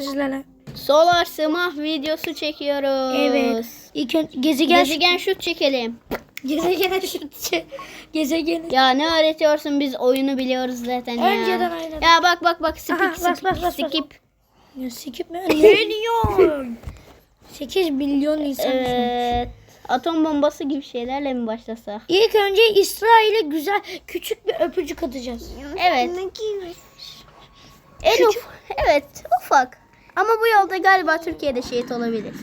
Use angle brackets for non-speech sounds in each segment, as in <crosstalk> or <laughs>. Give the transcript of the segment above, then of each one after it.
sizlerle. Solar sımah videosu çekiyoruz. Evet. İlk önce gezegen Gezegen şut çekelim. gezegen <laughs> şut gezegen. Ya ne öğretiyorsun biz oyunu biliyoruz zaten ya. Önceden aynen. Ya bak bak bak skip Aha, skip bak, bak, bak, bak. skip. Ya sikip mi? Milyon. <laughs> 8 milyon insan. Evet. Atom bombası gibi şeylerle mi başlasak? İlk önce İsrail'e güzel küçük bir öpücük atacağız. Evet. En uf evet ufak. Ama bu yolda galiba Türkiye'de şehit olabilir.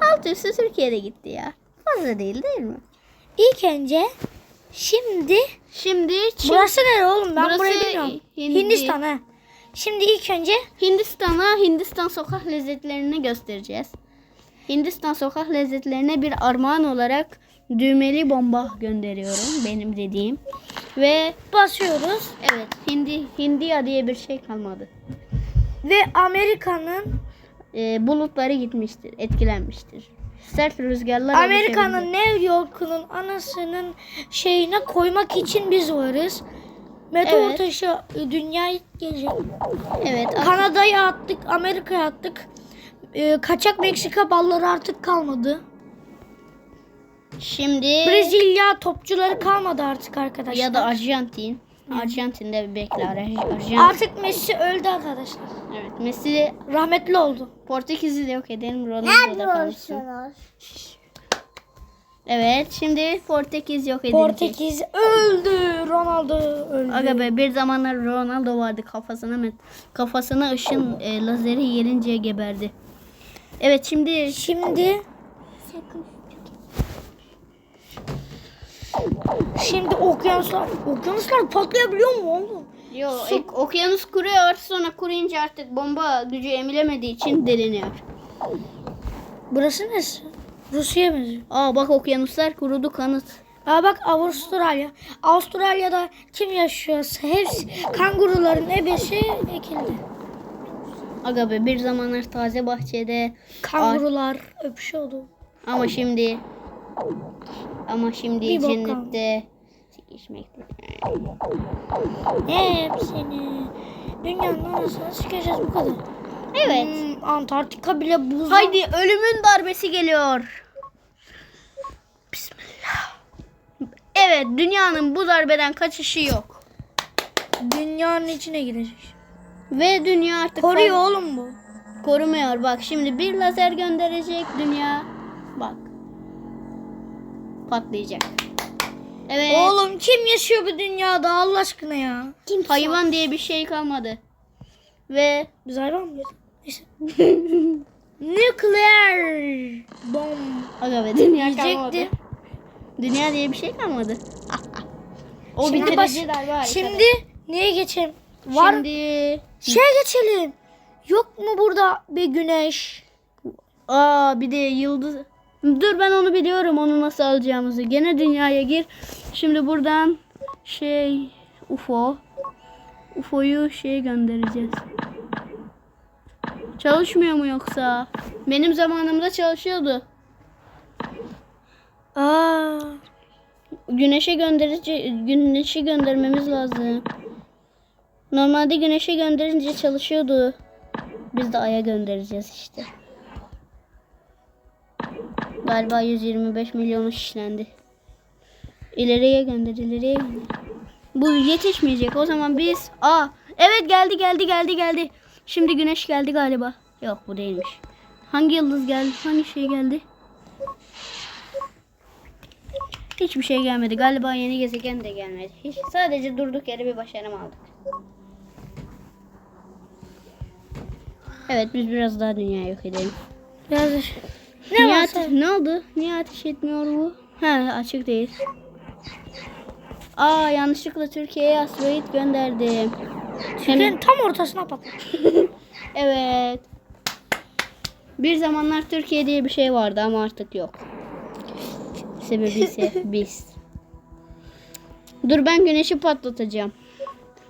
Alt üstü Türkiye'de gitti ya. Fazla değil değil mi? İlk önce şimdi Şimdi Çin, burası ne oğlum? Ben Burası burayı bilmiyorum. Hindi. Hindistan ha. Şimdi ilk önce Hindistan'a Hindistan sokak lezzetlerini göstereceğiz. Hindistan sokak lezzetlerine bir armağan olarak düğmeli bomba gönderiyorum benim dediğim. Ve basıyoruz evet Hindi Hindiya diye bir şey kalmadı. Ve Amerika'nın Ee, bulutları gitmiştir, etkilenmiştir. Sert rüzgarlar Amerika'nın. New York'un anasının şeyine koymak için biz varız. Meteor Evet. taşı e, dünyaya gelecek. Evet. Kanada'ya attık, Amerika'ya attık. Ee, kaçak Meksika balları artık kalmadı. Şimdi Brezilya topçuları kalmadı artık arkadaşlar. ya da Arjantin. Arjantin'de bekle Arjantin. Artık Messi öldü arkadaşlar. Evet. Messi Rahmetli oldu. Portekiz'i de yok edelim. Ronaldo da kalsın. Evet. Şimdi Portekiz yok edilecek. Portekiz öldü. Ronaldo öldü. Aga be bir zamanlar Ronaldo vardı kafasına met kafasına ışın e, lazeri gelince geberdi. Evet şimdi Şimdi Şimdi okyanuslar okyanuslar patlayabiliyor mu oğlum? Yo, ek- okyanus kuruyor sonra kuruyunca artık bomba gücü emilemediği için deliniyor. Burası neresi? Rusya benziyor. Aa bak okyanuslar kurudu kanıt. Aa bak Avustralya. Avustralya'da kim yaşıyorsa hepsi kanguruların ebesi ekildi. Aga be bir zamanlar taze bahçede Kangurular öpüşüyordu. ama şimdi ama şimdi Bir cennette sikişmekte. Hepsini dünyanın arasına sıkacağız bu kadar. Evet. Hmm, Antarktika bile buz. Haydi ölümün darbesi geliyor. Bismillah. Evet dünyanın bu darbeden kaçışı yok. Dünyanın içine girecek. Ve dünya artık Koruyor oğlum bu. korumuyor. Bak şimdi bir lazer gönderecek dünya. Patlayacak. Evet. Oğlum kim yaşıyor bu dünyada Allah aşkına ya? hayvan diye bir şey kalmadı. Ve Biz hayvan mıyız? Neyse. <laughs> Nükleer bomb aga be dünya kalmadı. diyecekti. Dünya diye bir şey kalmadı. <laughs> o Şimdi bitirici baş- harika. Şimdi neye geçelim? Var Şimdi şeye geçelim. Yok mu burada bir güneş? Aa bir de yıldız. Dur ben onu biliyorum onu nasıl alacağımızı. Gene dünyaya gir. Şimdi buradan şey UFO. UFO'yu şey göndereceğiz. Çalışmıyor mu yoksa? Benim zamanımda çalışıyordu. Aa, Güneşe gönderici güneşi göndermemiz lazım. Normalde güneşe gönderince çalışıyordu. Biz de aya göndereceğiz işte. Galiba 125 milyonu şişlendi. İleriye gönder, ileriye gönder. Bu yetişmeyecek. O zaman biz... Aa, evet geldi, geldi, geldi, geldi. Şimdi güneş geldi galiba. Yok bu değilmiş. Hangi yıldız geldi? Hangi şey geldi? Hiçbir şey gelmedi. Galiba yeni gezegen de gelmedi. Hiç, sadece durduk yere bir başarım aldık. Evet biz biraz daha dünya yok edelim. biraz ne Niye, varsa. ate- ne oldu? Niye ateş etmiyor bu? Ha açık değil. Aa yanlışlıkla Türkiye'ye asteroid gönderdim. Türkiye'nin tam ortasına patladı. <laughs> Evet. Bir zamanlar Türkiye diye bir şey vardı ama artık yok. Sebebi ise <laughs> biz. Dur ben güneşi patlatacağım.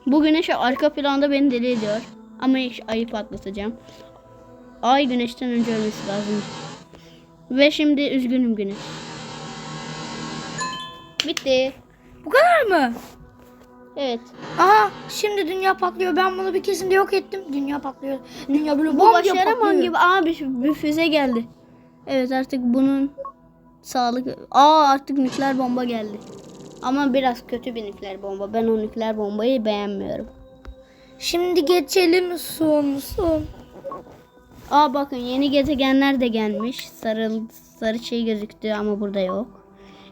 Bu güneş arka planda beni deli ediyor. Ama ayı patlatacağım. Ay güneşten önce ölmesi lazım. Ve şimdi üzgünüm güneş. Bitti. Bu kadar mı? Evet. Aha şimdi dünya patlıyor. Ben bunu bir kesimde yok ettim. Dünya patlıyor. Dünya böyle Bu bom diye başaramam patlıyor. gibi. Aa bir, bir füze geldi. Evet artık bunun sağlık... Aa artık nükleer bomba geldi. Ama biraz kötü bir nükleer bomba. Ben o nükleer bombayı beğenmiyorum. Şimdi geçelim son son. Aa bakın yeni gezegenler de gelmiş. Sarı sarı şey gözüktü ama burada yok.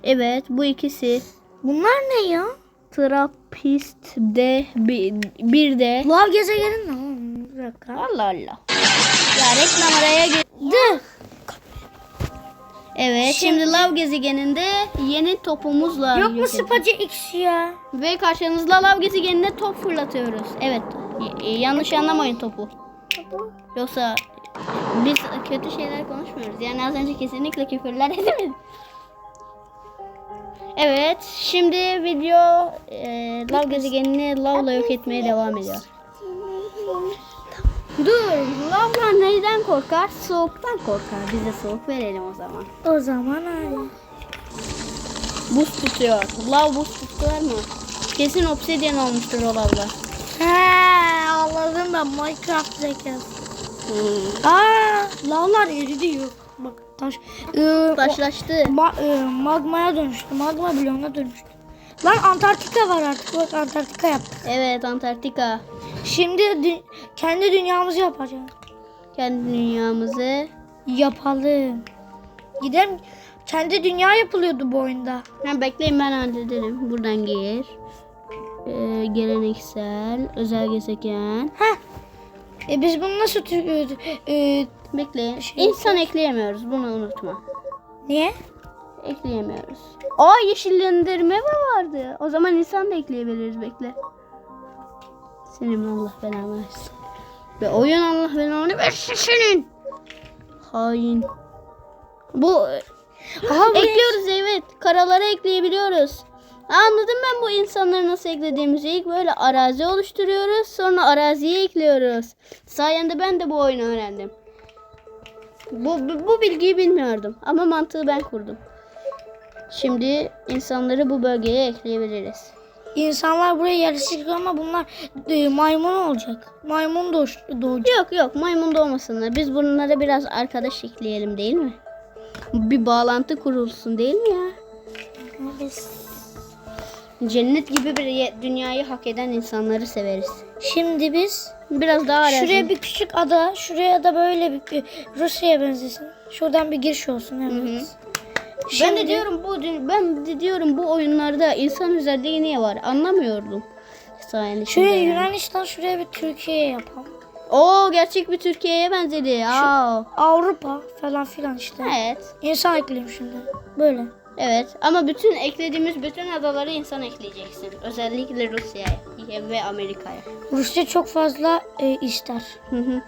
Evet bu ikisi Bunlar ne ya? Trappist de bir, bir de Lav gezegenin ne? oğlum? Bir dakika. Allah Allah. Ya reklam araya girdi. Evet şimdi lav gezegeninde yeni topumuzla Yok mu. Space X ya? Ve karşınızda lav gezegeninde top fırlatıyoruz. Evet y- y- yanlış anlamayın topu. Yoksa biz kötü şeyler konuşmuyoruz. Yani az önce kesinlikle küfürler <laughs> edemedim. Evet, şimdi video e, lav gezegenini lavla yok etmeye devam ediyor. Dur, lavlar neyden korkar? Soğuktan korkar. Biz de soğuk verelim o zaman. O zaman hadi. Buz tutuyor. Lav buz tutuyor mu? Kesin obsidyen olmuştur o lavlar. He anladım ben Minecraft zekası. Aa lavlar eridi yok. Bak taş. Ee, Taşlaştı. o- ma- e, magmaya dönüştü. Magma bloğuna dönüştü. Lan Antarktika var artık. Bak Antarktika yaptık. Evet Antarktika. Şimdi dü- kendi dünyamızı yapacağız. Kendi dünyamızı. Yapalım. Gidelim. Kendi dünya yapılıyordu bu oyunda. Ha, bekleyin ben hallederim. Buradan gir. Ee, geleneksel, özel gezegen. Heh. E biz bunu nasıl tü- e, e, Bekleyin. Şey- İnsan ekleyemiyoruz. Bunu unutma. niye? Ekleyemiyoruz. Aa yeşillendirme mi vardı? O zaman insan da ekleyebiliriz. Bekle. Senin Allah belanı versin. Ve oyun Allah belanı versin senin. Hain. Bu Aha bu Ekliyoruz evet. Karalara ekleyebiliyoruz. Anladım ben bu insanları nasıl eklediğimizi. İlk böyle arazi oluşturuyoruz. Sonra araziye ekliyoruz. Sayende ben de bu oyunu öğrendim. Bu, bu, bu bilgiyi bilmiyordum. Ama mantığı ben kurdum. Şimdi insanları bu bölgeye ekleyebiliriz. insanlar buraya yerleşecek ama bunlar e, maymun olacak. Maymun doğuş, doğacak. Yok yok maymun doğmasınlar. Biz bunlara biraz arkadaş ekleyelim değil mi? Bir bağlantı kurulsun değil mi ya? Cennet gibi bir dünyayı hak eden insanları severiz. Şimdi biz Biraz daha arazi. şuraya bir küçük ada, şuraya da böyle bir bir Rusya'ya benzesin. Şuradan bir giriş olsun evet. Ben Şimdi de diyorum bu ben de diyorum bu oyunlarda insan özelliği niye var? Anlamıyordum. Sayende şuraya öğrendim. Yunanistan, şuraya bir Türkiye yapalım. Oo gerçek bir Türkiye'ye benzedi. Aa. Avrupa falan filan işte. Evet. İnsan ekleyeyim şimdi. Böyle. Evet ama bütün eklediğimiz bütün adaları insan ekleyeceksin. Özellikle Rusya'ya ve Amerika'ya. Rusya çok fazla e, ister. Hı hı.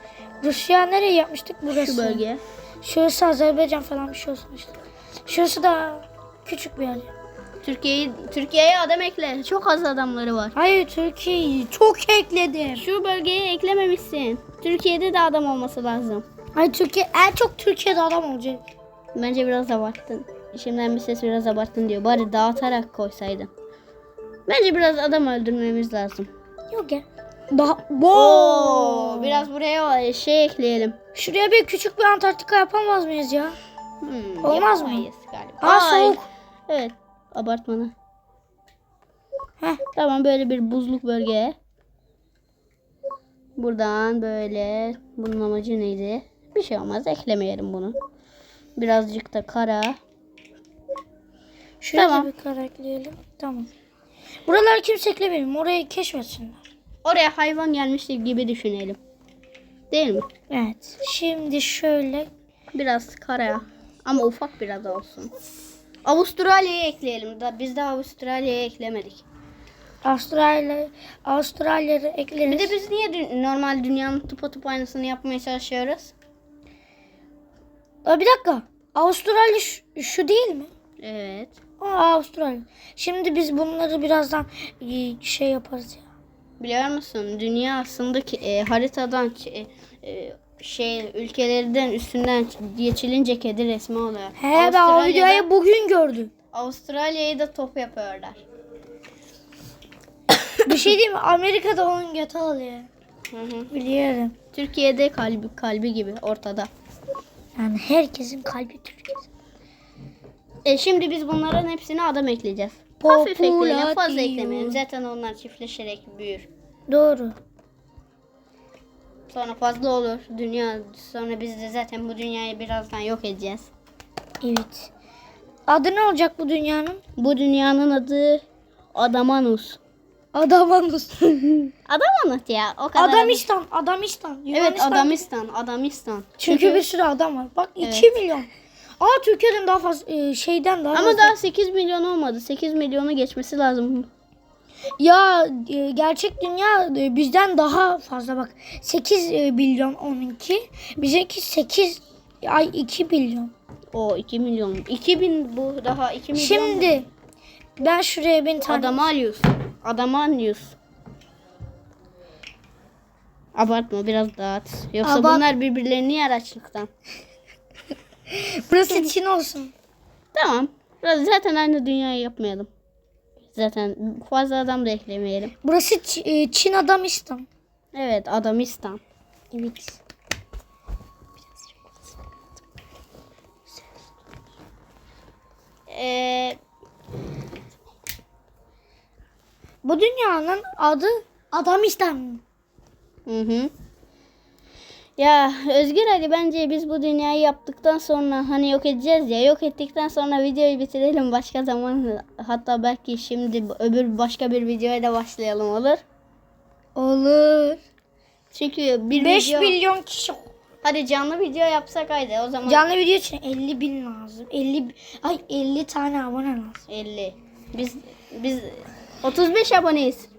Rusya nereye yapmıştık? Burası. Şu bölge. Şurası Azerbaycan falan bir şey olsun işte. Şurası da küçük bir yer. Türkiye'yi Türkiye'ye adam ekle. Çok az adamları var. Hayır Türkiye'yi çok ekledim. Şu bölgeye eklememişsin. Türkiye'de de adam olması lazım. Hayır Türkiye en çok Türkiye'de adam olacak. Bence biraz abarttın. Şimdiden bir ses biraz abarttın diyor. Bari dağıtarak koysaydın. Bence biraz adam öldürmemiz lazım. Yok ya. Daha Oo, biraz buraya şey ekleyelim. Şuraya bir küçük bir Antarktika yapamaz mıyız ya? Hmm, Olmaz mı? Galiba. Aa, Ay, soğuk. Evet. Abartmanı. Heh. Tamam böyle bir buzluk bölge. Buradan böyle. Bunun amacı neydi? Bir şey olmaz. Eklemeyelim bunu. Birazcık da kara. Şuraya Tamam. bir kara ekleyelim. Tamam. Buraları kimse eklemeyelim. Orayı keşfetsinler. Oraya hayvan gelmiştir gibi düşünelim. Değil mi? Evet. Şimdi şöyle. Biraz kara. Ama ufak biraz olsun. Avustralya'yı ekleyelim. Da biz de Avustralya'yı eklemedik. Avustralya, Avustralya'yı ekleriz. Bir de biz niye dü- normal dünyanın tıpa aynısını yapmaya çalışıyoruz? Aa, bir dakika. Avustralya şu, şu değil mi? Evet. Aa, Avustralya. Şimdi biz bunları birazdan e, şey yaparız ya. Biliyor musun? Dünya aslında ki, e, haritadan e, e, şey ülkelerden üstünden geçilince kedi resmi oluyor. He ben o videoyu bugün gördüm. Avustralya'yı da top yapıyorlar. Bir şey diyeyim mi? Amerika'da onun götü oluyor. Hı hı. Biliyorum. Türkiye'de kalbi kalbi gibi ortada. Yani herkesin kalbi Türkiye'de. E şimdi biz bunların hepsine adam ekleyeceğiz. Hafif ekleyelim, fazla eklemeyelim. Zaten onlar çiftleşerek büyür. Doğru. Sonra fazla olur. Dünya sonra biz de zaten bu dünyayı birazdan yok edeceğiz. Evet. Adı ne olacak bu dünyanın? Bu dünyanın adı Adamanus. Adamanus. <laughs> Adamanus ya o kadar. Adamistan. Adamistan. Evet Yunanistan. Adamistan, Adamistan. Çünkü bir sürü adam var. Bak 2 Evet. milyon. Aa Türkiye'den daha fazla e, şeyden daha Ama fazla. daha 8 milyon olmadı. 8 milyonu geçmesi lazım. Ya e, gerçek dünya e, bizden daha fazla bak. 8 e, milyon onunki. Bizimki 8 ay 2 milyon. O 2 milyon. 2000 bu daha 2 milyon. Şimdi ben şuraya bir tane Adamalius. Adamanius. Abartma biraz dağıt. Yoksa Abart- bunlar birbirlerini yer açlıktan. Burası Çin olsun. Tamam. Zaten aynı dünyayı yapmayalım. Zaten fazla adam da eklemeyelim. Burası Ç- e, Çin Adamistan. Evet Adamistan. Evet. Ee, Bu dünyanın adı Adamistan. Hı hı. Ya Özgür Ali bence biz bu dünyayı yaptıktan sonra hani yok edeceğiz ya yok ettikten sonra videoyu bitirelim başka zaman hatta belki şimdi öbür başka bir videoya da başlayalım olur. Olur. Çünkü bir 5 video milyon kişi. hadi canlı video yapsak haydi o zaman Canlı video için 50 bin lazım. 50 bi- ay 50 tane abone lazım. 50. Biz biz 35 aboneyiz.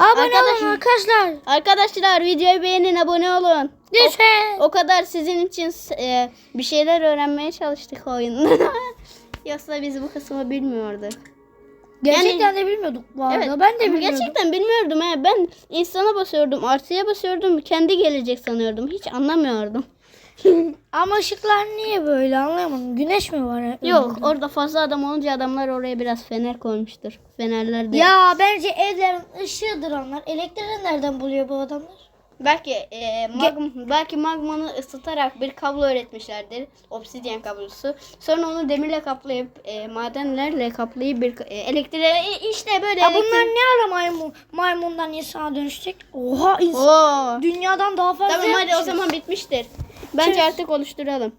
Abone Arkadaşım- olun arkadaşlar. Arkadaşlar videoyu beğenin abone olun. Lütfen. O kadar sizin için e, bir şeyler öğrenmeye çalıştık oyunda. <laughs> Yoksa biz bu kısmı bilmiyorduk. Gerçekten de bilmiyorduk bu arada. Evet, ben de ama bilmiyordum. Gerçekten bilmiyordum. He. Ben insana basıyordum, artıya basıyordum. Kendi gelecek sanıyordum. Hiç anlamıyordum. Ama ışıklar niye böyle anlayamadım. Güneş mi var? Yok, orada fazla adam olunca adamlar oraya biraz fener koymuştur. Fenerler de. Ya bence evlerin ışığıdır onlar. Elektriği nereden buluyor bu adamlar? Belki e, magm, belki magmanı ısıtarak bir kablo üretmişlerdir. Obsidyen kablosu. Sonra onu demirle kaplayıp e, madenlerle kaplayıp bir e, elektriğe e, işte böyle Ya bunlar ne ara maymun, maymundan insana dönüşecek? Oha insan Oo. dünyadan daha fazla Tamam hadi o yapmışız. zaman bitmiştir. Bence Tüh. artık oluşturalım.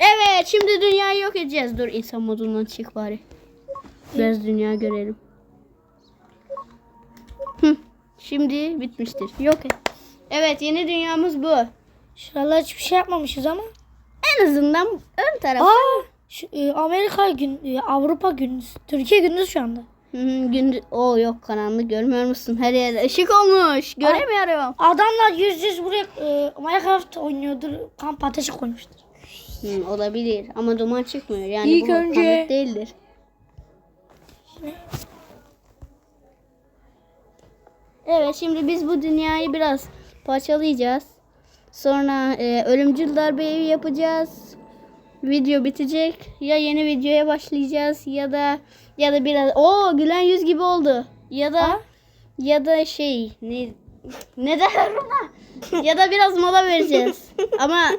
Evet şimdi dünyayı yok edeceğiz. Dur insan modundan çık bari. Biraz dünya görelim. Hı, şimdi bitmiştir. Yok et. Evet yeni dünyamız bu. Şuralar hiçbir şey yapmamışız ama. En azından ön taraf. Aa, şu, e, Amerika gün, e, Avrupa gündüz. Türkiye gündüz şu anda. Hı, gündüz. O yok karanlık görmüyor musun? Her yer ışık olmuş. Göremiyorum. Adamlar yüz yüz buraya e, Minecraft oynuyordur. Kamp ateşi koymuştur. Hı, olabilir ama duman çıkmıyor. Yani İlk bu önce- kanıt değildir. Evet şimdi biz bu dünyayı biraz parçalayacağız. Sonra e, ölümcül darbeyi yapacağız. Video bitecek. Ya yeni videoya başlayacağız ya da ya da biraz o gülen yüz gibi oldu. Ya da ya da şey ne ne derler ona? ya da biraz mola vereceğiz. <laughs> Ama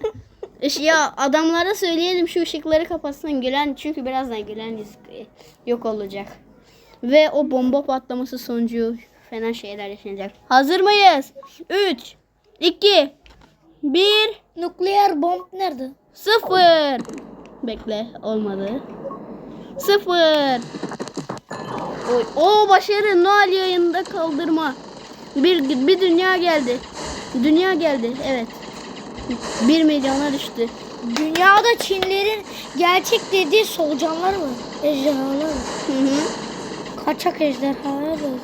ya adamlara söyleyelim şu ışıkları kapatsın gülen çünkü birazdan gülen yüz e, yok olacak. Ve o bomba patlaması sonucu fena şeyler yaşanacak. Hazır mıyız? 3 2 1 Nükleer bomb nerede? 0 Bekle olmadı. 0 Oy, o başarı Noel yayında kaldırma. Bir bir dünya geldi. Dünya geldi. Evet. 1 milyona düştü. Dünyada Çinlerin gerçek dediği solucanlar var. Ejderhalar var. Hı hı. Kaçak ejderhalar var.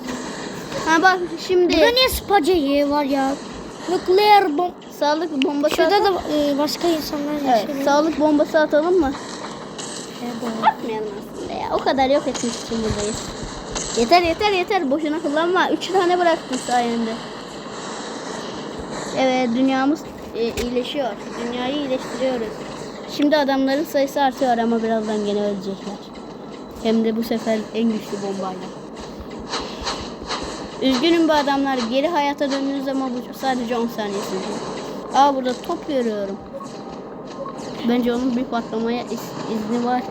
Ha bak şimdi Burada niye spaceyi var ya? Nükleer bomb. sağlık bombası Şurada atalım. da e, başka insanlar Evet, yaşıyor. sağlık bombası atalım mı? Atmayalım aslında ya. O kadar yok etmek için buradayız. Yeter yeter yeter. Boşuna kullanma. Üç tane bıraktım sayende. Evet dünyamız e, iyileşiyor. Dünyayı iyileştiriyoruz. Şimdi adamların sayısı artıyor ama birazdan gene ölecekler. Hem de bu sefer en güçlü bombayla. Üzgünüm bu adamlar. Geri hayata döndüğünüz zaman bu sadece 10 saniye sürecek. Aa burada top görüyorum. Bence onun bir patlamaya iz- izni var.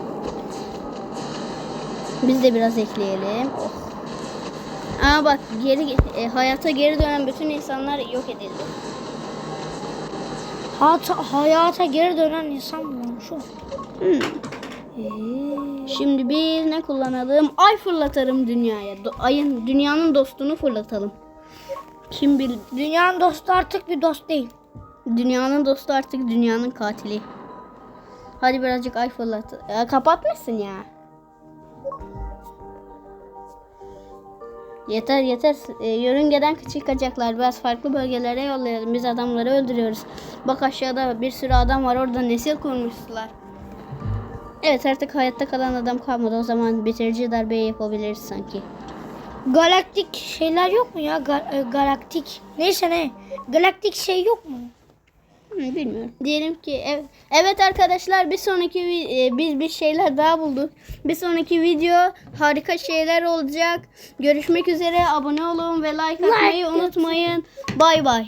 Biz de biraz ekleyelim. Oh. Aa bak geri e, hayata geri dönen bütün insanlar yok edildi. Hayata, hayata geri dönen insan mı o? Hmm. Ee, Şimdi biz ne kullanalım? Ay fırlatarım dünyaya. Do- ayın dünyanın dostunu fırlatalım. Kim bil dünyanın dostu artık bir dost değil. dünyanın dostu artık dünyanın katili. Hadi birazcık ay fırlat. Ya, kapatmışsın ya. Yeter yeter. E, yörüngeden çıkacaklar. Biraz farklı bölgelere yollayalım. Biz adamları öldürüyoruz. Bak aşağıda bir sürü adam var. Orada nesil kurmuşlar. Evet artık hayatta kalan adam kalmadı. O zaman bitirici darbeyi yapabiliriz sanki. Galaktik şeyler yok mu ya? Ga- e, galaktik. Neyse ne? Galaktik şey yok mu? Bilmiyorum. Diyelim ki ev- evet arkadaşlar bir sonraki e, biz bir şeyler daha bulduk. Bir sonraki video harika şeyler olacak. Görüşmek üzere. Abone olun ve like atmayı Like unutmayın. Bay bay.